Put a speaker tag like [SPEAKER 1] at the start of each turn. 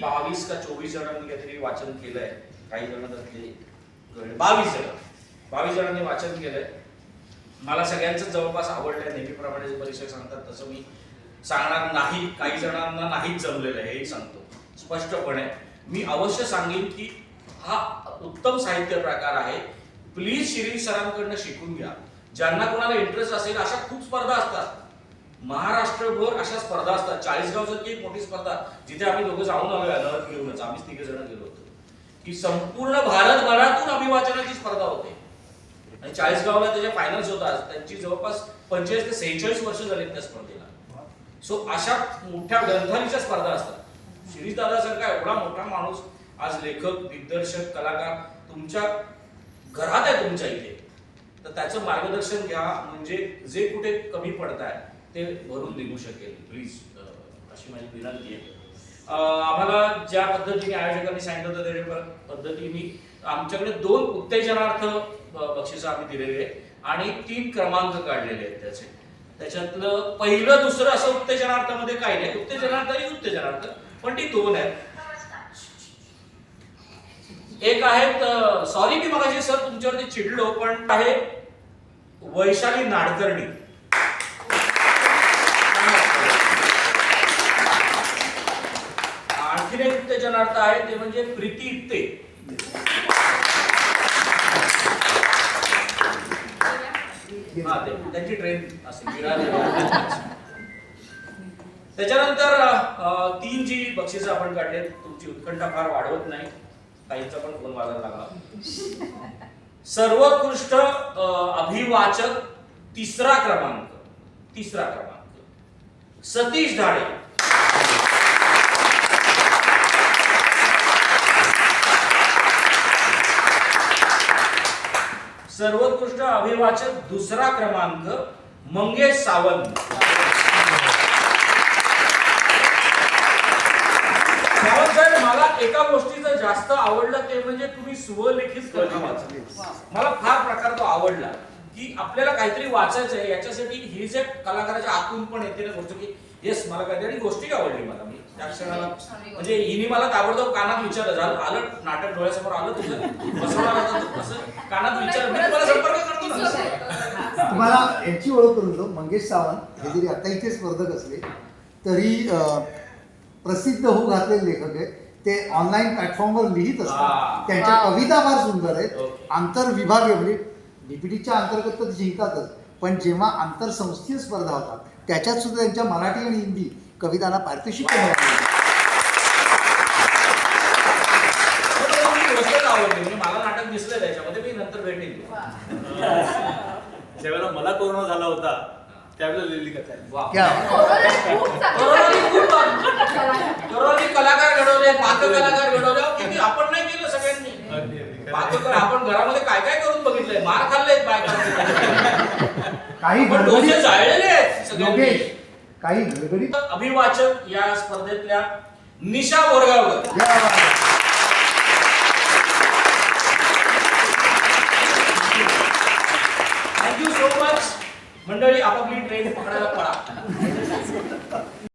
[SPEAKER 1] बावीस का चोवीस जणांनी काहीतरी वाचन केलंय. काही जण त्यातले बावीस जण. बावीस जणांनी वाचन केलंय. मला सगळ्यांचं जवळपास आवडलंय. नेहमीप्रमाणे जे परीक्षक सांगतात तसं मी सांगणार नाही. काही जणांना नाहीच जमलेलं आहे हेही सांगतो. स्पष्टपणे. मी अवश्य सांगेन की हा उत्तम साहित्य प्रकार आहे. प्लीज शिरीष सरांकडनं शिकून घ्या. ज्यांना कोणाला इंटरेस्ट असेल अशा खूप स्पर्धा असतात. महाराष्ट्रभर अशा स्पर्धा असतात. चाळीसगावसारखी एक मोठी स्पर्धा जिथे आम्ही दोघं जाऊन आलो अनहत घेऊनच आम्ही तिघे जण गेलो होतो. की संपूर्ण भारतभरातून अभिवाचनाची स्पर्धा होते. आणि चाळीसगावला त्याच्या फायनल्स होतात त्यांची जवळपास पंचेचाळीस ते सेहेचाळीस वर्ष झालीत त्या स्पर्धेला. सो अशा मोठ्या ग्रंथालीच्या स्पर्धा असतात. शिरीष दादासारखा एवढा मोठा माणूस आज लेखक दिग्दर्शक कलाकार तुमच्या घरात आहे तुमच्या इथे. तर त्याचं मार्गदर्शन घ्या. म्हणजे जे कुठे कमी पडताय ते भरून निघू शकेल प्लीज अशी माझी विनंती आहे. आम्हाला ज्या पद्धतीने आयोजकांनी सांगितलं होतं त्या पद्धतीने आमच्याकडे दोन उत्तेजनार्थ बक्षिसं आम्ही दिलेले आहे आणि तीन क्रमांक काढलेले आहेत त्याचे. त्याच्यातलं पहिलं दुसरं असं उत्तेजनार्थामध्ये काही नाही. उत्तेजनार्थ ही उत्तेजनार्थ पण ती दोन आहेत. एक आहेत सॉरी मी मगाशी सर तुमच्यावरती चिडलो पण आहे वैशाली नाडकर्णी. आणखीन एक आहे ते म्हणजे प्रीती इत्ते हा ते त्यांची ट्रेन असेल त्याच्यानंतर तीन जी बक्षीस आपण काढले तुमची उत्कंठा फार वाढवत नाही. काहींचा पण फोन वाजायला लागला. सर्वोत्कृष्ट अभिवाचक तिसरा क्रमांक. तिसरा क्रमांक. सतीश धाडे. सर्वोत्कृष्ट अभिवाचक दुसरा क्रमांक मंगेश सावंत. सावंत साहेब मला एका गोष्टीचं जास्त आवडलं ते म्हणजे तुम्ही स्वलिखित कथा वाचली. मला फार प्रकार तो आवडला. की आपल्याला काहीतरी वाचायचं आहे याच्यासाठी ही जे कलाकाराच्या आतून पण येते ना गोष्ट की येस मला काहीतरी गोष्टी आवडली मला मी. त्या क्षणाला म्हणजे हिने मला ताबडतोब कानात विचारलं झालं आलं नाटक डोळ्यासमोर आलं तुझं? बसवणार कसं कानात विचार मी तुम्हाला संपर्क करतो ना.
[SPEAKER 2] तुम्हाला यांची ओळख करून देतो मंगेश सावंत हे जरी आता इथे स्पर्धक असले तरी प्रसिद्ध होऊ घातलेले लेखक आहेत. ते ऑनलाईन प्लॅटफॉर्मवर लिहित
[SPEAKER 1] हा.
[SPEAKER 2] असतात त्यांच्या. कविता फार सुंदर आहेत. आंतरविभागीय म्हणजे डीपीटीच्या अंतर्गत तर ते जिंकतातच. पण जेव्हा आंतरसंस्थीय स्पर्धा होतात त्याच्यात सुद्धा त्यांच्या मराठी आणि हिंदी कवितांना पारितोषिक
[SPEAKER 1] मला म्हणजे मला नाटक दिसलं त्याच्यामध्ये मी नंतर भेटेन.
[SPEAKER 3] ज्यावेळेला मला कोरोना झाला होता त्यावेळेला लिहिली कथा
[SPEAKER 1] कलाकार घडवले पात्र कलाकार घडवले आपण नाही केलं सगळ्यांनी. आपण घरामध्ये काय काय करून म्हटलंय मार
[SPEAKER 2] काही
[SPEAKER 1] डोसे जाळलेले आहेत
[SPEAKER 2] काही
[SPEAKER 1] अभिवाचक या स्पर्धेतल्या Nisha Borgaonkar.
[SPEAKER 2] Thank you so much मंडळी आपापली ट्रेन पकडायला पळा.